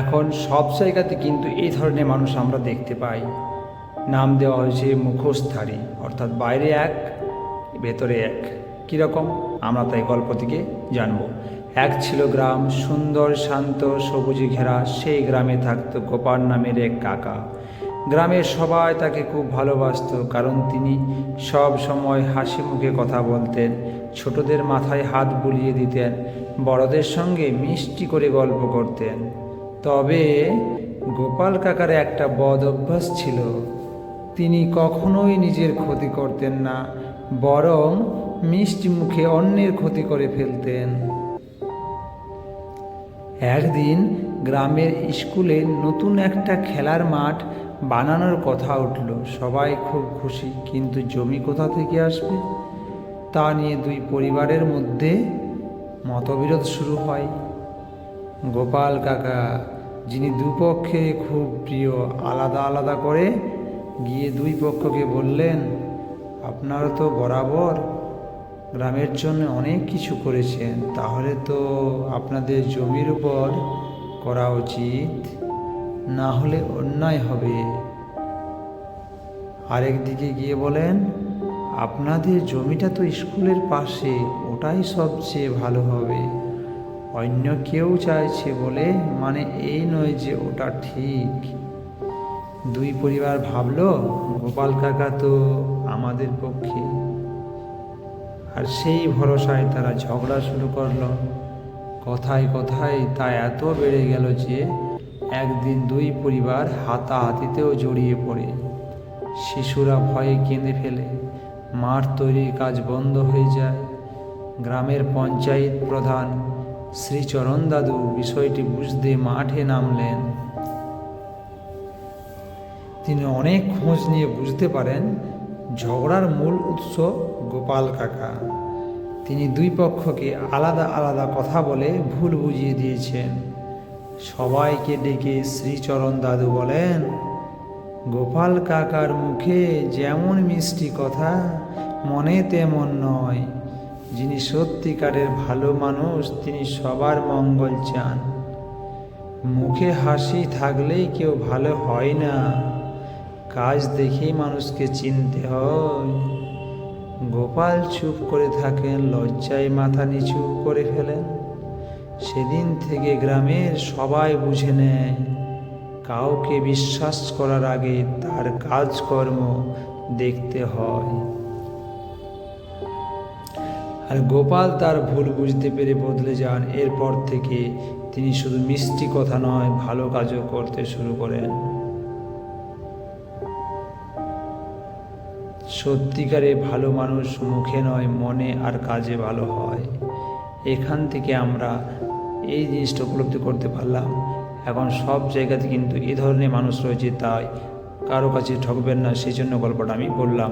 এখন সব জায়গাতে কিন্তু এই ধরনের মানুষ আমরা দেখতে পাই। নাম দেওয়া হয়েছে মুখোশধারী, অর্থাৎ বাইরে এক, ভেতরে এক। কীরকম? আমরা তাই গল্প থেকে জানব। এক ছিল গ্রাম, সুন্দর, শান্ত, সবুজে ঘেরা, সেই গ্রামে থাকত গোপাল নামের এক কাকা। গ্রামের সবাই তাকে খুব ভালোবাসত, কারণ তিনি সব সময় হাসি মুখে কথা বলতেন, ছোটদের মাথায় হাত বুলিয়ে দিতেন, বড়দের সঙ্গে মিষ্টি করে গল্প করতেন। তবে গোপাল কাকার একটা বদ অভ্যাস ছিল। তিনি কখনোই নিজের ক্ষতি করতেন না, বরং মিষ্টি মুখে অন্যের ক্ষতি করে ফেলতেন। একদিন গ্রামের স্কুলে নতুন একটা খেলার মাঠ বানানোর কথা উঠল। সবাই খুব খুশি, কিন্তু জমি কোথা থেকে আসবে? তা নিয়ে দুই পরিবারের মধ্যে মতবিরোধ শুরু হয়। গোপাল কাকা, যিনি দুপক্ষে খুব প্রিয়, আলাদা আলাদা করে গিয়ে দুই পক্ষকে বললেন, আপনারা তো বরাবর গ্রামের জন্য অনেক কিছু করেছেন, তাহলে তো আপনাদের জমির উপর করা উচিত। না হলে অন্যায় হবে। আরেক দিকে গিয়ে বলেন, আপনাদের জমিটা তো স্কুলের পাশে, ওটাই সবচেয়ে ভালো হবে। অন্য কেউ চাইছে বলে মানে এই নয় যে ওটা ঠিক। দুই পরিবার ভাবল, গোপাল কাকা তো আমাদের পক্ষে। আর সেই ভরসায় তারা ঝগড়া শুরু করল। কথায় কথায় তা এত বেড়ে গেল যে একদিন দুই পরিবার হাতাহাতিতেও জড়িয়ে পড়ে। শিশুরা ভয়ে কেঁদে ফেলে। মাঠ তৈরির কাজ বন্ধ হয়ে যায়। গ্রামের পঞ্চায়েত প্রধান শ্রীচরণ দাদু বিষয়টি বুঝতে মাঠে নামলেন। তিনি অনেক খোঁজ নিয়ে বুঝতে পারেন, ঝগড়ার মূল উৎস গোপাল কাকা। তিনি দুই পক্ষকে আলাদা আলাদা কথা বলে ভুল বুঝিয়ে দিয়েছেন। সবাইকে ডেকে শ্রীচরণ দাদু বলেন, গোপাল কাকার মুখে যেমন মিষ্টি কথা, মনে তেমন নয়। যিনি সত্যিকারের ভালো মানুষ, তিনি সবার মঙ্গল চান। মুখে হাসি থাকলেই কেউ ভালো হয় না। কাজ দেখেই মানুষকে চিনতে হয়। গোপাল চুপ করে থাকেন, লজ্জায় মাথা নিচু করে ফেলেন। সেদিন থেকে গ্রামের সবাই বুঝে নেয়, কাউকে বিশ্বাস করার আগে তার কাজকর্ম দেখতে হয়। আর গোপাল তার ভুল বুঝতে পেরে বদলে যান। এরপর থেকে তিনি শুধু মিষ্টি কথা নয়, ভালো কাজও করতে শুরু করেন। সত্যিকারে ভালো মানুষ মুখে নয়, মনে আর কাজে ভালো হয়। এখান থেকে আমরা এই জিনিসটা উপলব্ধি করতে পারলাম। এখন সব জায়গাতে কিন্তু এ ধরনের মানুষ রয়েছে, তাই কারও কাছে ঠকবেন না সেই জন্য গল্পটা আমি বললাম।